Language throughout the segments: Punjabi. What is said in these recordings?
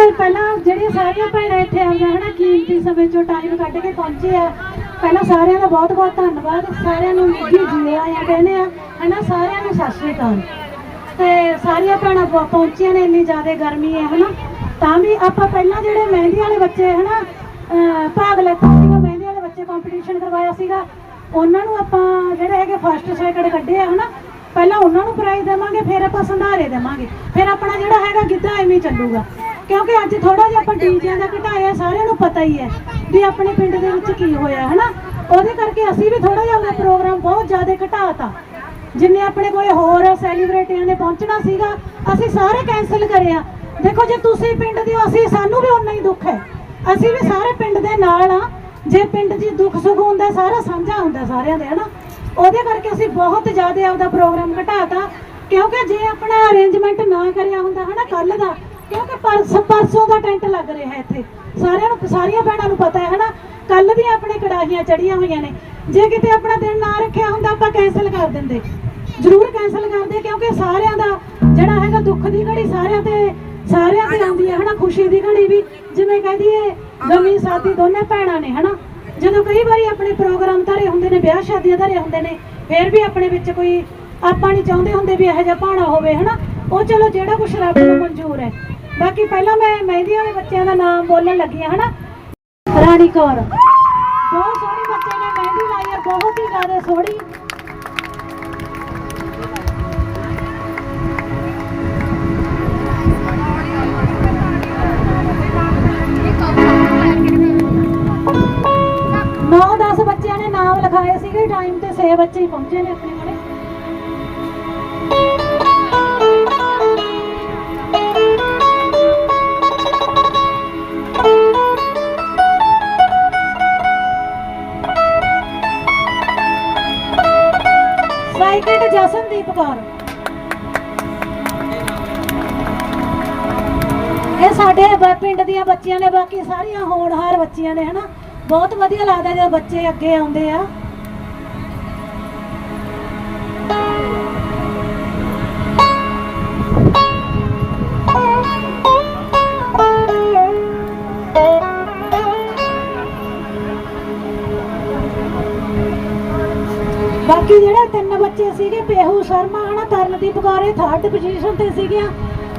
ਜਿਹੜੇ ਪਹਿਲਾਂ ਜਿਹੜੀਆਂ ਸਾਰੀਆਂ ਭੈਣਾਂ ਇੱਥੇ ਆਈਆਂ ਹਨਾ, ਕੀਮਤੀ ਸਮੇਂ ਚੋਂ ਟਾਈਮ ਕੱਢ ਕੇ ਪਹੁੰਚੇ ਆ। ਪਹਿਲਾਂ ਸਾਰਿਆਂ ਦਾ ਬਹੁਤ ਬਹੁਤ ਧੰਨਵਾਦ। ਸਾਰਿਆਂ ਨੂੰ ਜੀ ਜੀ ਆਇਆਂ ਕਹਿੰਦੇ ਆ, ਹਨਾ, ਸਾਰਿਆਂ ਨੂੰ ਸਤਿ ਸ਼੍ਰੀ ਅਕਾਲ। ਤੇ ਸਾਰੀਆਂ ਭੈਣਾਂ ਪਹੁੰਚੀਆਂ ਨੇ ਇੰਨੀ ਜ਼ਿਆਦਾ ਗਰਮੀ ਹੈ ਹਨਾ। ਤਾਂ ਵੀ ਆਪਾਂ ਪਹਿਲਾਂ ਜਿਹੜੇ ਮਹਿੰਦੀ ਵਾਲੇ ਬੱਚੇ, ਹਨਾ ਭਾਗ ਲੈਤਾ ਸੀਗਾ, ਮਹਿੰਦੀ ਵਾਲੇ ਬੱਚੇ ਕੰਪੀਟੀਸ਼ਨ ਕਰਵਾਇਆ ਸੀਗਾ, ਉਹਨਾਂ ਨੂੰ ਆਪਾਂ ਜਿਹੜੇ ਹੈਗੇ ਫਸਟ ਸੈਕਿੰਡ ਕੱਢੇ ਆ, ਹਨਾ। ਪਹਿਲਾਂ ਉਹਨਾਂ ਨੂੰ ਪ੍ਰਾਈਜ਼ ਦੇਵਾਂਗੇ, ਫਿਰ ਆਪਾਂ ਸੰਧਾਰੇ ਦੇਵਾਂਗੇ। ਫਿਰ ਆਪਣਾ ਜਿਹੜਾ ਹੈਗਾ ਗਿੱਧਾ ਐਵੇਂ ਚੱਲੂਗਾ। ਕਿਉਂਕਿ ਅੱਜ ਥੋੜਾ ਜਿਹਾ ਆਪਾਂ ਡੀਜਿਆਂ ਦਾ ਘਟਾਇਆ, ਸਾਰਿਆਂ ਨੂੰ ਪਤਾ ਹੀ ਹੈ ਵੀ ਆਪਣੇ ਪਿੰਡ ਦੇ ਵਿੱਚ ਕੀ ਹੋਇਆ, ਹਨਾ? ਉਹਦੇ ਕਰਕੇ ਅਸੀਂ ਵੀ ਥੋੜਾ ਜਿਹਾ ਆਪਣਾ ਪ੍ਰੋਗਰਾਮ ਬਹੁਤ ਜ਼ਿਆਦਾ ਘਟਾਤਾ। ਜਿੰਨੇ ਆਪਣੇ ਕੋਲੇ ਹੋਰ ਸੈਲੀਬ੍ਰਿਟੀਆਂ ਨੇ ਪਹੁੰਚਣਾ ਸੀਗਾ, ਅਸੀਂ ਸਾਰੇ ਕੈਨਸਲ ਕਰਿਆ। ਦੇਖੋ, ਜੇ ਤੁਸੀਂ ਪਿੰਡ ਦੇ ਹੋ, ਅਸੀਂ, ਸਾਨੂੰ ਵੀ ਉਨਾ ਹੀ ਦੁੱਖ ਹੈ। ਅਸੀਂ ਵੀ ਸਾਰੇ ਪਿੰਡ ਦੇ ਨਾਲ ਆ ਜੇ ਪਿੰਡ 'ਚ ਦੁੱਖ ਸੁੱਖ ਹੁੰਦਾ, ਸਾਰਾ ਸਾਂਝਾ ਹੁੰਦਾ ਸਾਰਿਆਂ ਦੇ, ਹਨਾ? ਉਹਦੇ ਕਰਕੇ ਅਸੀਂ ਬਹੁਤ ਜ਼ਿਆਦਾ ਆਪਦਾ ਪ੍ਰੋਗਰਾਮ ਘਟਾਤਾ। ਕਿਉਂਕਿ ਜੇ ਆਪਣਾ ਅਰੇਂਜਮੈਂਟ ਨਾ ਕਰਿਆ ਹੁੰਦਾ, ਹਨਾ ਕੱਲ ਦਾ ਕਿਉਂਕਿ ਪਰਸ ਪਰਸੋਂ ਦਾ ਟੈਂਟ ਲੱਗ ਰਿਹਾ ਇੱਥੇ। ਸਾਰਿਆਂ ਨੂੰ ਸਾਰੀਆਂ ਭੈਣਾਂ ਨੂੰ ਪਤਾ ਹੈ, ਹਨਾ? ਕੱਲ ਵੀ ਆਪਣੇ ਕੜਾਹੀਆਂ ਚੜੀਆਂ ਹੋਈਆਂ ਨੇ। ਜੇ ਕਿਤੇ ਆਪਣਾ ਦਿਨ ਨਾ ਰੱਖਿਆ ਹੁੰਦਾ, ਆਪਾਂ ਕੈਨਸਲ ਕਰ ਦਿੰਦੇ। ਜ਼ਰੂਰ ਕੈਨਸਲ ਕਰਦੇ ਕਿਉਂਕਿ ਸਾਰਿਆਂ ਦਾ ਜਿਹੜਾ ਹੈਗਾ ਦੁੱਖ ਦੀ ਘੜੀ ਸਾਰਿਆਂ ਤੇ ਸਾਰਿਆਂ ਤੇ ਆਉਂਦੀ ਹੈ, ਹਨਾ? ਖੁਸ਼ੀ ਦੀ ਘੜੀ ਵੀ। ਜਿਵੇਂ ਕਹਿ ਦਈਏ ਗਮੀ ਸਾਥੀ ਦੋਨੇ ਭੈਣਾਂ ਨੇ, ਹਨਾ? ਜਦੋਂ ਕਈ ਵਾਰੀ ਆਪਣੇ ਪ੍ਰੋਗਰਾਮ ਧਰੇ ਹੁੰਦੇ ਨੇ, ਵਿਆਹ ਸ਼ਾਦੀਆਂ ਧਰੇ ਹੁੰਦੇ ਨੇ, ਫਿਰ ਵੀ ਆਪਣੇ ਵਿੱਚ ਕੋਈ ਆਪਾਂ ਨਹੀਂ ਚਾਹੁੰਦੇ ਹੁੰਦੇ ਵੀ ਇਹੋ ਜਿਹਾ ਭਾਣਾ ਹੋਵੇ, ਹਨਾ? ਉਹ ਚਲੋ ਜਿਹੜਾ ਕੁਛ ਰੱਬ ਨੂੰ ਮਨਜ਼ੂਰ ਹੈ। ਬਾਕੀ ਪਹਿਲਾਂ ਮੈਂ ਮਹਿੰਦੀ ਵਾਲੇ ਬੱਚਿਆਂ ਦਾ ਨਾਮ ਬੋਲਣ ਲੱਗੀ ਹਾਂ, ਹਨਾ? ਰਾਣੀ ਕੌਰ। ਬਹੁਤ ਸੋਹਣੀ ਬੱਚੇ ਨੇ, ਮਹਿੰਦੀ ਲਾਈ ਹੈ, ਬਹੁਤ ਹੀ ਜ਼ਿਆਦਾ ਸੋਹਣੀ। ਨੌ 10 ਬੱਚਿਆਂ ਨੇ ਨਾਮ ਲਿਖਾਏ ਸੀਗੇ ਟਾਈਮ ਤੇ 6 ਬੱਚੇ ਹੀ ਪਹੁੰਚੇ ਨੇ ਆਪਣੇ ਕੋਲੇ। ਸੈਕਿੰਡ ਜਸਨਦੀਪ ਕੌਰ। ਇਹ ਸਾਡੇ ਪਿੰਡ ਦੀਆਂ ਬੱਚੀਆਂ ਨੇ, ਬਾਕੀ ਸਾਰੀਆਂ ਹੋਣਹਾਰ ਬੱਚੀਆਂ ਨੇ, ਹਨਾ? ਬਹੁਤ ਵਧੀਆ ਲੱਗਦਾ ਜਦੋਂ ਬੱਚੇ ਅੱਗੇ ਆਉਂਦੇ ਆ। ਬਾਕੀ ਜਿਹੜੇ ਤਿੰਨ ਬੱਚੇ ਸੀਗੇ, ਪੇਹੂ, ਸ਼ਰਮਾ, ਹਨਾ, ਤਰਨਦੀਪ ਕੌਰ ਥਰਡ ਪੋਜੀਸ਼ਨ ਤੇ ਸੀਗੀਆਂ।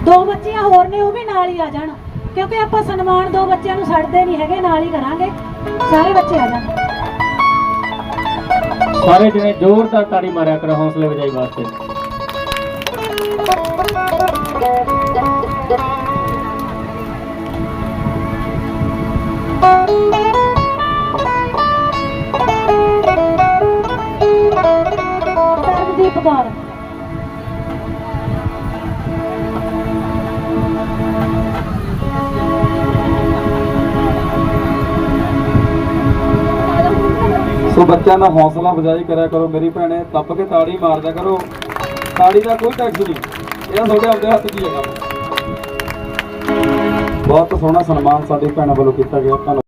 ਦੋ ਬੱਚੀਆਂ ਹੋਰ ਨੇ, ਉਹ ਵੀ ਨਾਲ ਹੀ ਆ ਜਾਣ। ਕਿਉਂਕਿ ਆਪਾਂ ਸਨਮਾਨ ਦੋ ਬੱਚਿਆਂ ਨੂੰ ਛੱਡਦੇ ਨਹੀਂ ਹੈਗੇ, ਨਾਲ ਹੀ ਕਰਾਂਗੇ। ਸਾਰੇ ਬੱਚੇ ਆ ਜਾਣ। ਸਾਰੇ ਜਣੇ ਜ਼ੋਰਦਾਰ ਤਾੜੀ ਮਾਰਿਆ ਕਰੋ, ਹੌਸਲੇ ਵਜਾਈ ਵਾਸਤੇ। ਤਰਨਦੀਪ ਕੌਰ ਸੋ ਬੱਚਿਆਂ ਦਾ ਹੌਸਲਾ ਅਫਜ਼ਾਈ ਕਰਿਆ ਕਰੋ ਮੇਰੀ ਭੈਣੇ, ਤੱਪ ਕੇ ਤਾੜੀ ਮਾਰਦਿਆ ਕਰੋ। ਤਾੜੀ ਦਾ ਕੋਈ ਟੈਕਸ ਨਹੀਂ ਇਹਦਾ ਤੁਹਾਡੇ ਆਪਦੇ ਹੱਥ 'ਚ ਹੀ ਹੈਗਾ। ਬਹੁਤ ਸੋਹਣਾ ਸਨਮਾਨ ਸਾਡੀ ਭੈਣਾਂ ਵੱਲੋਂ ਕੀਤਾ ਗਿਆ। ਧੰਨਵਾਦ।